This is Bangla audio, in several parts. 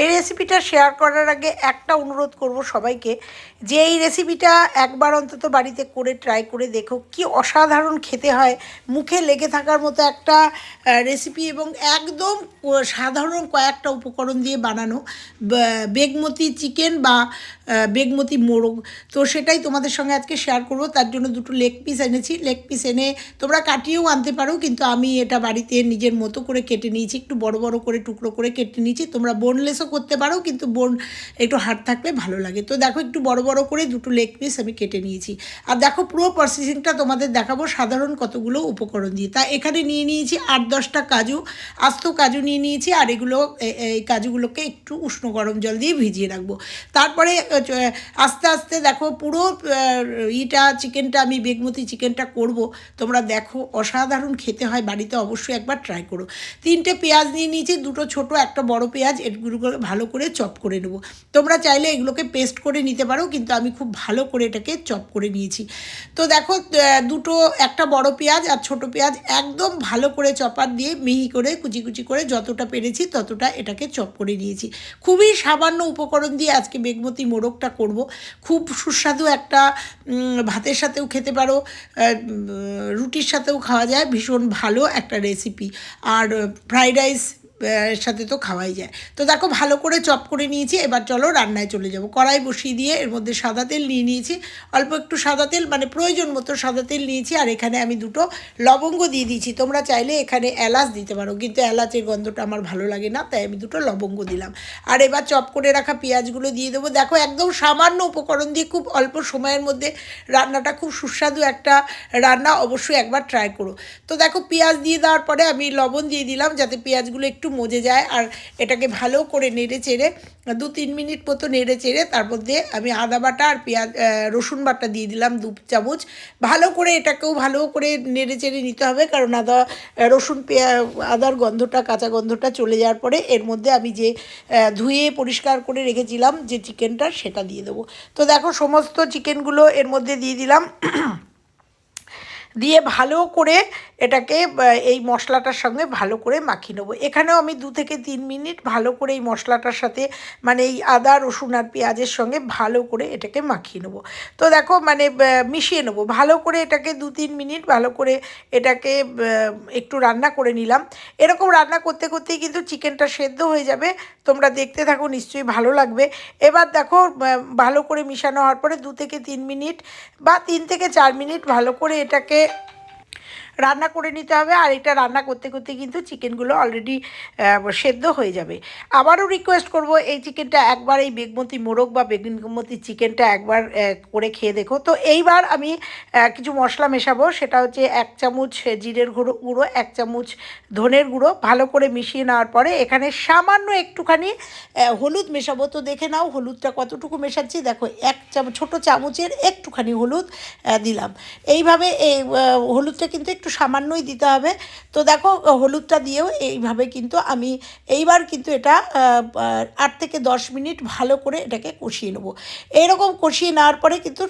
এই রেসিপিটা শেয়ার করার আগে একটা অনুরোধ করব সবাইকে যে এই রেসিপিটা একবার অন্তত বাড়িতে করে ট্রাই করে দেখো, কি অসাধারণ খেতে হয়। মুখে লেগে থাকার মতো একটা রেসিপি এবং একদম সাধারণ কয়েকটা উপকরণ দিয়ে বানানো বেগমতি চিকেন বা বেগমতি মোরগ। তো সেটাই তোমাদের সঙ্গে আজকে শেয়ার করব। তার জন্য দুটো লেগ পিস এনেছি। লেগ পিস এনে তোমরা কাটিয়েও আনতে পারো, কিন্তু আমি এটা বাড়িতে নিজের মতো করে কেটে নিয়েছি। একটু বড় বড় করে, টুকরো করে কেটে নিয়েছি। তোমরা বোনলেসও করতে পারো, কিন্তু বোন একটু হার্ড থাকলে ভালো লাগে। তো দেখো একটু বড় বড় করে দুটো লেগ পিস আমি কেটে নিয়েছি। আর দেখো পুরো প্রসেসিংটা তোমাদের দেখাবো, সাধারণ কতগুলো উপকরণ দিয়ে। তা এখানে নিয়ে নিয়েছি আট দশটা কাজু, আস্ত কাজু নিয়ে নিয়েছি, আর এগুলো এই কাজুগুলোকে একটু উষ্ণ গরম জল দিয়ে ভিজিয়ে রাখব। তারপরে আস্তে আস্তে দেখো পুরো ইটা, চিকেনটা, আমি বেগমতি চিকেনটা করব। তোমরা দেখো, অসাধারণ খেতে হয়, বাড়িতে অবশ্যই একবার ট্রাই করো। তিনটে পেঁয়াজ নিয়ে নিয়েছি, দুটো ছোট, একটা বড় পেঁয়াজ এগুলোকে ভালো করে চপ করে নেব। তোমরা চাইলে এগুলোকে পেস্ট করে নিতে পারো, কিন্তু আমি খুব ভালো করে এটাকে চপ করে নিয়েছি। তো দেখো দুটো, একটা বড় পেঁয়াজ আর ছোট পেঁয়াজ একদম ভালো করে চপার দিয়ে মিহি করে কুচি কুচি করে যতটা পেরেছি ততটা এটাকে চপ করে নিয়েছি। খুবই সামান্য উপকরণ দিয়ে আজকে বেগমতি মোরগটা করব। খুব সুস্বাদু একটা ভাতের সাথেও খেতে পারো রুটির সাথেও খাওয়া যায়, ভীষণ ভালো একটা রেসিপি আর ফ্রাইড রাইস এর সাথে তো খাওয়াই যায়। তো দেখো ভালো করে চপ করে নিয়েছি, এবার চলো রান্নায় চলে যাব। কড়াই বসিয়ে দিয়ে এর মধ্যে সাদা তেল নিয়ে নিয়েছি। অল্প একটু সাদা তেল মানে প্রয়োজন মতো সাদা তেল নিয়েছি, আর এখানে আমি দুটো লবঙ্গ দিয়ে দিয়েছি। তোমরা চাইলে এখানে এলাচ দিতে পারো, কিন্তু এলাচের গন্ধটা আমার ভালো লাগে না, তাই আমি দুটো লবঙ্গ দিলাম। আর এবার চপ করে রাখা পেঁয়াজগুলো দিয়ে দেবো। দেখো একদম সামান্য উপকরণ দিয়ে খুব অল্প সময়ের মধ্যে রান্নাটা খুব সুস্বাদু একটা রান্না, অবশ্যই একবার ট্রাই করো। তো দেখো পেঁয়াজ দিয়ে দেওয়ার পরে আমি লবণ দিয়ে দিলাম, যাতে পেঁয়াজগুলো একটু মজে যায় আর এটাকে ভালো করে নেড়ে চেড়ে, দু তিন মিনিট মতো নেড়ে চেড়ে তার মধ্যে আমি আদা বাটা আর পেঁয়াজ রসুন বাটা দিয়ে দিলাম দু চামচ। ভালো করে এটাকেও ভালো করে নেড়ে চেড়ে নিতে হবে কারণ আদা, রসুন, পেঁয়া, আদার গন্ধটা, কাঁচা গন্ধটা চলে যাওয়ার পরে এর মধ্যে আমি যে ধুয়ে পরিষ্কার করে রেখেছিলাম যে চিকেনটা সেটা দিয়ে দেবো। তো দেখো সমস্ত চিকেনগুলো এর মধ্যে দিয়ে দিলাম। দিয়ে ভালো করে এটাকে এই মশলাটার সঙ্গে ভালো করে মাখিয়ে নেব। এখানেও আমি দু থেকে তিন মিনিট ভালো করে এই মশলাটার সাথে মানে এই আদা, রসুন আর পেঁয়াজের সঙ্গে ভালো করে এটাকে মাখিয়ে নেব। তো দেখো মানে মিশিয়ে নেব। ভালো করে এটাকে দু তিন মিনিট ভালো করে এটাকে একটু রান্না করে নিলাম। এরকম রান্না করতে করতেই কিন্তু চিকেনটা সেদ্ধ হয়ে যাবে। তোমরা দেখতে থাকো, নিশ্চয়ই ভালো লাগবে। এবার দেখো ভালো করে মিশানো হওয়ার পরে দু থেকে তিন মিনিট বা তিন থেকে চার মিনিট ভালো করে এটাকে れ。রান্না করে নিতে হবে, আর এটা রান্না করতে করতে কিন্তু চিকেনগুলো অলরেডি সেদ্ধ হয়ে যাবে। আবারও রিকোয়েস্ট করব, এই চিকেনটা একবার এই বেগমতি মোরগ বা বেগমতি চিকেনটা একবার করে খেয়ে দেখো। তো এইবার আমি কিছু মশলা মেশাবো, সেটা হচ্ছে এক চামচ জিরের গুঁড়ো গুঁড়ো, এক চামচ ধনের গুঁড়ো, ভালো করে মিশিয়ে নেওয়ার পরে এখানে সামান্য একটুখানি হলুদ মেশাবো। তো দেখে নাও হলুদটা কতটুকু মেশাচ্ছি। দেখো, এক চামচ ছোটো চামচের একটুখানি হলুদ দিলাম। এইভাবে এই হলুদটা কিন্তু একটু সামান্যই দিতে হবে। তো দেখো, হলুদটা দিয়েও এইভাবে কিন্তু আমি এইবার কিন্তু এটা আট থেকে দশ মিনিট ভালো করে এটাকে কষিয়ে নেব। এইরকম কষিয়ে নেওয়ার পরে কিন্তু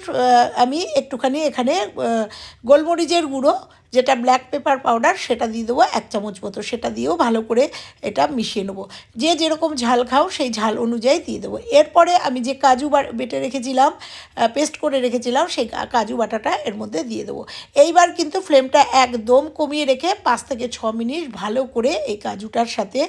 আমি একটুখানি এখানে গোলমরিচের গুঁড়ো যেটা ব্ল্যাক পেপার পাউডার সেটা দিয়ে দেবো এক চামচ মতো। সেটা দিয়েও ভালো করে এটা মিশিয়ে নেব। যে যেরকম ঝাল খাও, সেই ঝাল অনুযায়ী দিয়ে দেবো। এরপরে আমি যে কাজু বেটে রেখেছিলাম পেস্ট করে রেখেছিলাম, সেই কাজু বাটাটা এর মধ্যে দিয়ে দেবো। এইবার কিন্তু ফ্লেমটা একদম কমিয়ে রেখে পাঁচ থেকে ছ মিনিট ভালো করে এই কাজুটার সাথে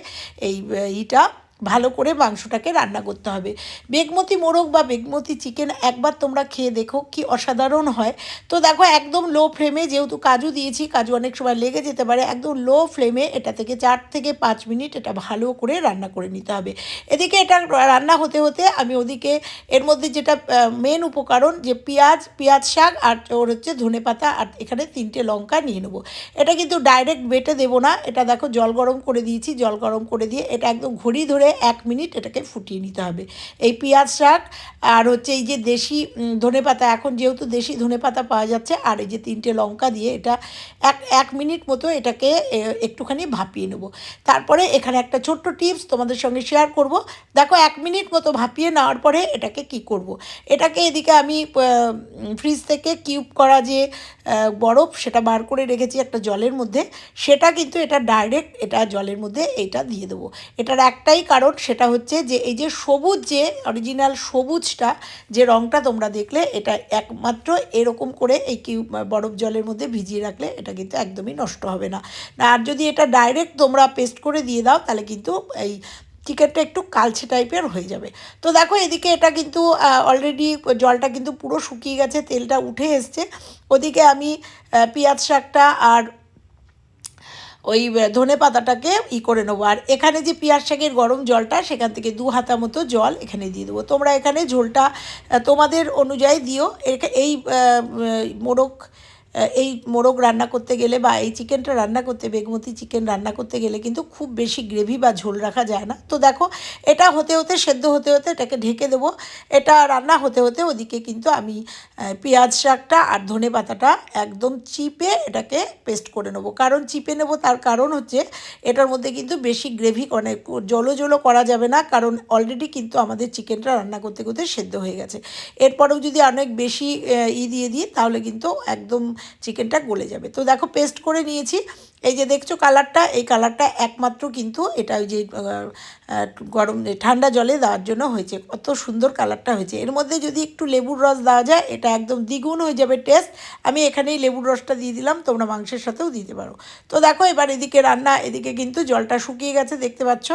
এই ইটা ভালো করে মাংসটাকে রান্না করতে হবে। বেগমতি মোরগ বা বেগমতি চিকেন একবার তোমরা খেয়ে দেখো কি অসাধারণ হয়। তো দেখো একদম লো ফ্লেমে যেহেতু কাজু দিয়েছি, কাজু অনেক সময় লেগে যেতে পারে, একদম লো ফ্লেমে এটা থেকে চার থেকে পাঁচ মিনিট এটা ভালো করে রান্না করে নিতে হবে। এদিকে এটা রান্না হতে হতে আমি ওদিকে এর মধ্যে যেটা মেন উপকরণ যে পেঁয়াজ পেঁয়াজ শাক আর ওর হচ্ছে ধনে পাতা আর এখানে তিনটে লঙ্কা নিয়ে নেব। এটা কিন্তু ডাইরেক্ট বেটে দেবো না, এটা দেখো জল গরম করে দিয়েছি, জল গরম করে দিয়ে এটা একদম ঘড়ি ধরে এক মিনিট এটাকে ফুটিয়ে নিতে হবে। এই পেঁয়াজ শাক আর হচ্ছে এই যে দেশি ধনে পাতা, এখন যেহেতু দেশি ধনে পাতা পাওয়া যাচ্ছে, আর এই যে তিনটে লঙ্কা দিয়ে এটা এক এক মিনিট মতো এটাকে একটুখানি ভাপিয়ে নেব। তারপরে এখানে একটা ছোট্ট টিপস তোমাদের সঙ্গে শেয়ার করব। দেখো, এক মিনিট মতো ভাপিয়ে নেওয়ার পরে এটাকে কি করব। এটাকে এদিকে আমি ফ্রিজ থেকে কিউব করা যে বরফ সেটা বার করে রেখেছি একটা জলের মধ্যে, সেটা কিন্তু এটা ডাইরেক্ট এটা জলের মধ্যে এটা দিয়ে দেবো। এটার একটাই কারণ কারণ সেটা হচ্ছে যে এই যে সবুজ যে অরিজিনাল সবুজটা, যে রঙটা তোমরা দেখলে, এটা একমাত্র এরকম করে এই কিউ বরফ জলের মধ্যে ভিজিয়ে রাখলে এটা কিন্তু একদমই নষ্ট হবে না। আর যদি এটা ডাইরেক্ট তোমরা পেস্ট করে দিয়ে দাও, তাহলে কিন্তু এই চিকেনটা একটু কালছে টাইপের হয়ে যাবে। তো দেখো, এদিকে এটা কিন্তু অলরেডি জলটা কিন্তু পুরো শুকিয়ে গেছে, তেলটা উঠে এসছে। ওদিকে আমি পেঁয়াজ শাকটা আর ওই ধনে পাতাটাকে ই করে নেব। আর এখানে যে পেঁয়াজ শাকের গরম জলটা, সেখান থেকে দু হাতা মতো জল এখানে দিয়ে দেবো। তোমরা এখানে ঝোলটা তোমাদের অনুযায়ী দিও। এই মোরগ এই মোরগ রান্না করতে গেলে বা এই চিকেনটা রান্না করতে বেগমতি চিকেন রান্না করতে গেলে কিন্তু খুব বেশি গ্রেভি বা ঝোল রাখা যায় না। তো দেখো, এটা হতে হতে, সেদ্ধ হতে হতে এটাকে ঢেকে দেবো। এটা রান্না হতে হতে ওদিকে কিন্তু আমি পেঁয়াজ শাকটা আর ধনে পাতাটা একদম চিপে এটাকে পেস্ট করে নেব। কারণ চিপে নেব তার কারণ হচ্ছে, এটার মধ্যে কিন্তু বেশি গ্রেভি অনেক জলো জলো করা যাবে না। কারণ অলরেডি কিন্তু আমাদের চিকেনটা রান্না করতে করতে সেদ্ধ হয়ে গেছে। এরপরেও যদি অনেক বেশি ই দিয়ে দিই, তাহলে কিন্তু একদম চিকেনটা গলে যাবে। তো দেখো পেস্ট করে নিয়েছি। এই যে দেখছ কালারটা এই কালারটা একমাত্র কিন্তু এটা ওই যে গরম, ঠান্ডা জলে দেওয়ার জন্য হয়েছে। কত সুন্দর কালারটা হয়েছে। এর মধ্যে যদি একটু লেবুর রস দেওয়া যায়, এটা একদম দ্বিগুণ হয়ে যাবে টেস্ট আমি এখানেই লেবুর রসটা দিয়ে দিলাম, তোমরা মাংসের সাথেও দিতে পারো। তো দেখো এবার এদিকে রান্না, এদিকে কিন্তু জলটা শুকিয়ে গেছে, দেখতে পাচ্ছ?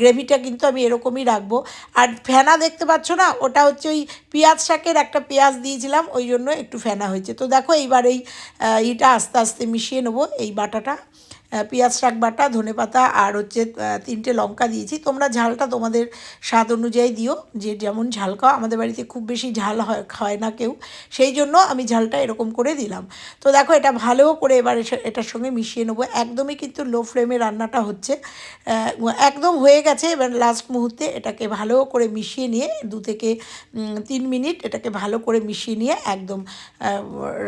গ্রেভিটা কিন্তু আমি এরকমই রাখব। আর ফেনা দেখতে পাচ্ছ না? ওটা হচ্ছে ওই পেঁয়াজ শাকের একটা পেঁয়াজ দিয়েছিলাম, ওই জন্য একটু ফেনা হয়েছে। তো দেখো এইবার এই এটা আস্তে আস্তে মিশিয়ে নেব। এই বাটাটা পেঁয়াজ, শাক বাটা, ধনে পাতা আর হচ্ছে তিনটে লঙ্কা দিয়েছি। তোমরা ঝালটা তোমাদের স্বাদ অনুযায়ী দিও। যে যেমন ঝাল খাও, আমাদের বাড়িতে খুব বেশি ঝাল হয়, খায় না কেউ। সেই জন্য আমি ঝালটা এরকম করে দিলাম। তো দেখো, এটা ভালো করে এবার এটার সঙ্গে মিশিয়ে নেব। একদমই কিন্তু লো ফ্লেমে রান্নাটা হচ্ছে। একদম হয়ে গেছে। এবার লাস্ট মুহূর্তে এটাকে ভালো করে মিশিয়ে নিয়ে, দু থেকে তিন মিনিট এটাকে ভালো করে মিশিয়ে নিয়ে একদম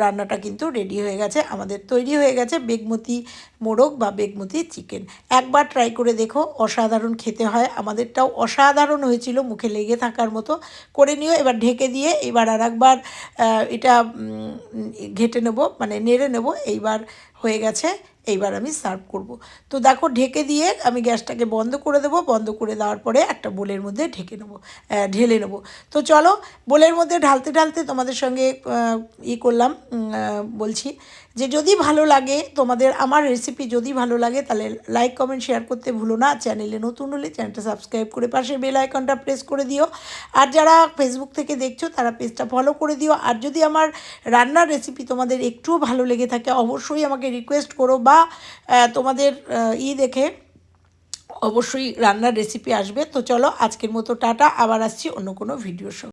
রান্নাটা কিন্তু রেডি হয়ে গেছে। আমাদের তৈরি হয়ে গেছে বেগমতি মোড়ক। বা বেগমতি চিকেন। একবার ট্রাই করে দেখো, অসাধারণ খেতে হয়। আমাদেরটাও অসাধারণ হয়েছিল, মুখে লেগে থাকার মতো। করে নিও, এবার ঢেকে দিয়ে এবার আর একবার এটা ঘেটে নেব মানে নেড়ে নেব। এইবার হয়ে গেছে, এইবার আমি সার্ভ করব। তো দেখো ঢেকে দিয়ে আমি গ্যাসটাকে বন্ধ করে দেবো, বন্ধ করে দেওয়ার পরে একটা বোলের মধ্যে ঢেকে নেব ঢেলে নেব। তো চলো বোলের মধ্যে ঢালতে ঢালতে তোমাদের সঙ্গে ই করলাম বলছি যে যদি ভালো লাগে তোমাদের, আমার রেসিপি যদি ভালো লাগে তাহলে লাইক কমেন্ট শেয়ার করতে ভুলো না। চ্যানেলে নতুন হলে চ্যানেলটা সাবস্ক্রাইব করে পাশে বেল আইকনটা প্রেস করে দিও। আর যারা ফেসবুক থেকে দেখছ তারা পেজটা ফলো করে দিও। আর যদি আমার রান্নার রেসিপি তোমাদের একটুও ভালো লেগে থাকে, অবশ্যই আমাকে রিকোয়েস্ট করো বা তোমাদের ই দেখে অবশ্যই রান্নার রেসিপি আসবে। তো চলো, আজকের মতো টাটা, আবার আসছি অন্য কোনো ভিডিওর সঙ্গে